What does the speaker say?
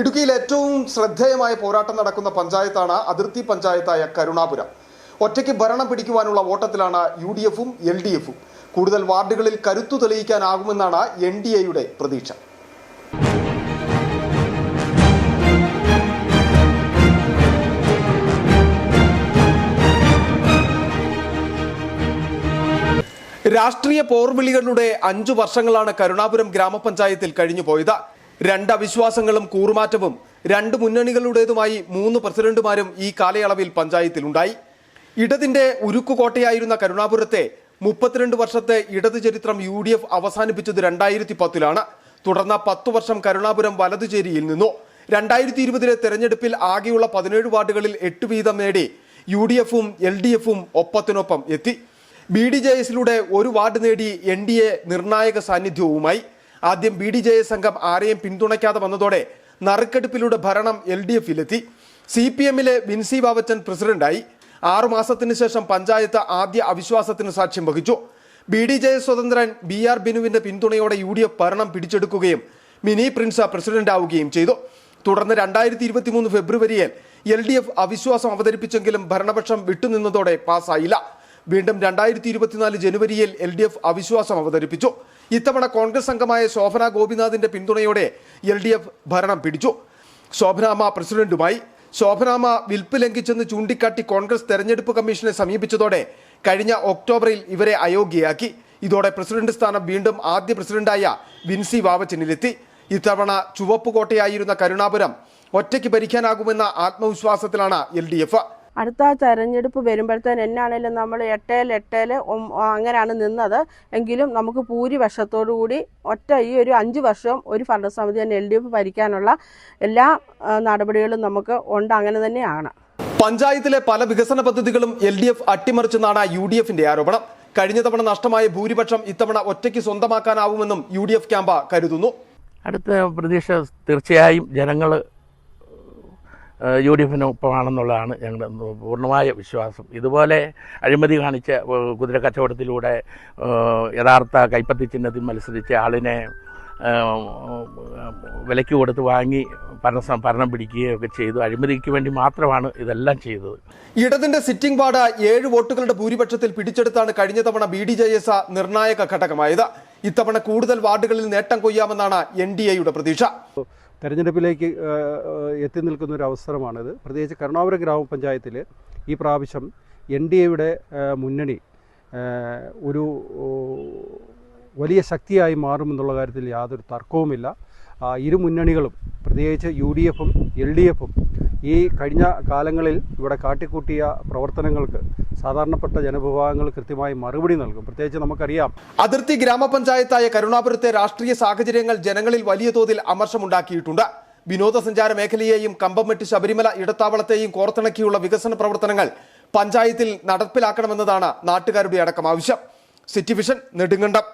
ഇടുക്കിയിൽ ഏറ്റവും ശ്രദ്ധേയമായ പോരാട്ടം നടക്കുന്ന പഞ്ചായത്താണ് അതിർത്തി പഞ്ചായത്തായ കരുണാപുരം. ഒറ്റയ്ക്ക് ഭരണം പിടിക്കുവാനുള്ള ഓട്ടത്തിലാണ് യു ഡി എഫും എൽ ഡി എഫും കൂടുതൽ വാർഡുകളിൽ കരുത്തു തെളിയിക്കാനാകുമെന്നാണ് എൻ ഡി എയുടെ പ്രതീക്ഷ. രാഷ്ട്രീയ പോർവിളികളുടെ അഞ്ചു വർഷങ്ങളാണ് കരുണാപുരം ഗ്രാമപഞ്ചായത്തിൽ കഴിഞ്ഞു പോയത് രണ്ട് അവിശ്വാസങ്ങളും കൂറുമാറ്റവും രണ്ട് മുന്നണികളുടേതുമായി മൂന്ന് പ്രസിഡന്റുമാരും ഈ കാലയളവിൽ പഞ്ചായത്തിലുണ്ടായി. ഇടതിന്റെ ഉരുക്കുകോട്ടയായിരുന്ന കരുണാപുരത്തെ മുപ്പത്തിരണ്ട് വർഷത്തെ ഇടത് ചരിത്രം യു ഡി എഫ് അവസാനിപ്പിച്ചത് രണ്ടായിരത്തി പത്തിലാണ് തുടർന്ന പത്തു വർഷം കരുണാപുരം വലതുചേരിയിൽ നിന്നു. രണ്ടായിരത്തി ഇരുപതിലെ തെരഞ്ഞെടുപ്പിൽ ആകെയുള്ള പതിനേഴ് വാർഡുകളിൽ എട്ട് വീതം നേടി യു ഡി എഫും എൽ ഡി എഫും ഒപ്പത്തിനൊപ്പം എത്തി. ബി ഡി ജെ എസിലൂടെ ഒരു വാർഡ് നേടി എൻ ഡി എ നിർണായക സാന്നിധ്യവുമായി. ആദ്യം ബി ഡി ജെ എസ് സംഘം ആരെയും പിന്തുണയ്ക്കാതെ വന്നതോടെ നറുക്കെടുപ്പിലൂടെ ഭരണം എൽ ഡി എഫിലെത്തി. സി പി എമ്മിലെ വിൻസി ബാബച്ചൻ പ്രസിഡന്റായി. ആറു മാസത്തിന് ശേഷം പഞ്ചായത്ത് ആദ്യ അവിശ്വാസത്തിന് സാക്ഷ്യം വഹിച്ചു. ബി ഡി ജെ സ്വതന്ത്രൻ ബി ആർ ബിനുവിന്റെ പിന്തുണയോടെ യു ഡി എഫ് ഭരണം പിടിച്ചെടുക്കുകയും മിനി പ്രിൻസ് പ്രസിഡന്റാവുകയും ചെയ്തു. തുടർന്ന് രണ്ടായിരത്തി ഇരുപത്തി മൂന്ന് ഫെബ്രുവരിയിൽ എൽ ഡി എഫ് അവിശ്വാസം അവതരിപ്പിച്ചെങ്കിലും ഭരണപക്ഷം വിട്ടുനിന്നതോടെ പാസ്സായില്ല വീണ്ടും രണ്ടായിരത്തി ഇരുപത്തിനാല് ജനുവരിയിൽ എൽ ഡി എഫ് അവിശ്വാസം അവതരിപ്പിച്ചു. ഇത്തവണ കോൺഗ്രസ് അംഗമായ ശോഭന ഗോപിനാഥിന്റെ പിന്തുണയോടെ എൽ ഡി എഫ് ഭരണം പിടിച്ചു. ശോഭനാമ പ്രസിഡന്റുമായി. ശോഭനാമ വിൽപ്പ് ലംഘിച്ചെന്ന് ചൂണ്ടിക്കാട്ടി കോൺഗ്രസ് തെരഞ്ഞെടുപ്പ് കമ്മീഷനെ സമീപിച്ചതോടെ കഴിഞ്ഞ ഒക്ടോബറിൽ ഇവരെ അയോഗ്യയാക്കി. ഇതോടെ പ്രസിഡന്റ് സ്ഥാനം വീണ്ടും ആദ്യ പ്രസിഡന്റായ വിൻസി വാവച്ചനിലെത്തി. ഇത്തവണ ചുവപ്പ് കോട്ടയായിരുന്ന കരുണാപുരം ഒറ്റയ്ക്ക് ഭരിക്കാനാകുമെന്ന ആത്മവിശ്വാസത്തിലാണ് എൽ ഡി എഫ് അടുത്ത തെരഞ്ഞെടുപ്പ് വരുമ്പോഴത്തേന് എന്നാണേലും നമ്മൾ എട്ടേൽ എട്ടേൽ അങ്ങനെയാണ് നിന്നത്. എങ്കിലും നമുക്ക് ഭൂരിപക്ഷത്തോടു കൂടി ഒറ്റ ഈ ഒരു അഞ്ച് വർഷം ഒരു ഭരണസമിതി തന്നെ എൽ ഡി എഫ് ഭരിക്കാനുള്ള എല്ലാ നടപടികളും നമുക്ക് ഉണ്ട്. അങ്ങനെ തന്നെയാണ്. പഞ്ചായത്തിലെ പല വികസന പദ്ധതികളും എൽ ഡി എഫ് അട്ടിമറിച്ചെന്നാണ് യു ഡി എഫിന്റെ ആരോപണം. കഴിഞ്ഞ തവണ നഷ്ടമായ ഭൂരിപക്ഷം ഇത്തവണ ഒറ്റയ്ക്ക് സ്വന്തമാക്കാനാവുമെന്നും യു ഡി എഫ് ക്യാമ്പ കരുതുന്നു. അടുത്ത പ്രതീക്ഷ തീർച്ചയായും ജനങ്ങൾ യു ഡി എഫിനൊപ്പമാണെന്നുള്ളതാണ് ഞങ്ങളുടെ പൂർണമായ വിശ്വാസം. ഇതുപോലെ അഴിമതി കാണിച്ച കുതിര കച്ചവടത്തിലൂടെ യഥാർത്ഥ കൈപ്പത്തി ചിഹ്നത്തിൽ മത്സരിച്ച ആളിനെ വിലയ്ക്ക് കൊടുത്ത് വാങ്ങി ഭരണ ഭരണം പിടിക്കുകയൊക്കെ ചെയ്തു. അഴിമതിക്ക് വേണ്ടി മാത്രമാണ് ഇതെല്ലാം ചെയ്തത്. ഇടതിന്റെ സിറ്റിംഗ് വാർഡ് ഏഴ് വോട്ടുകളുടെ ഭൂരിപക്ഷത്തിൽ പിടിച്ചെടുത്താണ് കഴിഞ്ഞ തവണ ബി ഡി ജെ എസ് നിർണായക ഘടകമായത്. ഇത്തവണ കൂടുതൽ വാർഡുകളിൽ നേട്ടം കൊയ്യാമെന്നാണ് എൻ ഡി എയുടെ പ്രതീക്ഷ. തെരഞ്ഞെടുപ്പിലേക്ക് എത്തി നിൽക്കുന്ന ഒരു അവസരമാണിത്. പ്രത്യേകിച്ച് കരുണാപുരം ഗ്രാമപഞ്ചായത്തിൽ ഈ പ്രാവശ്യം എൻ ഡി എയുടെ മുന്നണി ഒരു വലിയ ശക്തിയായി മാറുമെന്നുള്ള കാര്യത്തിൽ യാതൊരു തർക്കവുമില്ല. ഇരു മുന്നണികളും പ്രത്യേകിച്ച് യു ഡി എഫും എൽ ഡി എഫും ഈ കഴിഞ്ഞ കാലങ്ങളിൽ ഇവിടെ കാട്ടിക്കൂട്ടിയ പ്രവർത്തനങ്ങൾക്ക് സാധാരണപ്പെട്ട ജനവിഭാഗങ്ങൾ കൃത്യമായി മറുപടി നൽകും. പ്രത്യേകിച്ച് നമുക്കറിയാം അതിർത്തി ഗ്രാമപഞ്ചായത്തായ കരുണാപുരത്തെ രാഷ്ട്രീയ സാഹചര്യങ്ങൾ ജനങ്ങളിൽ വലിയ തോതിൽ അമർഷമുണ്ടാക്കിയിട്ടുണ്ട്. വിനോദസഞ്ചാര മേഖലയെയും കമ്പംമെട്ട് ശബരിമല ഇടത്താവളത്തെയും കോർത്തിണക്കിയുള്ള വികസന പ്രവർത്തനങ്ങൾ പഞ്ചായത്തിൽ നടപ്പിലാക്കണമെന്നതാണ് നാട്ടുകാരുടെ അടക്കം ആവശ്യം. City vision Nedumkandam.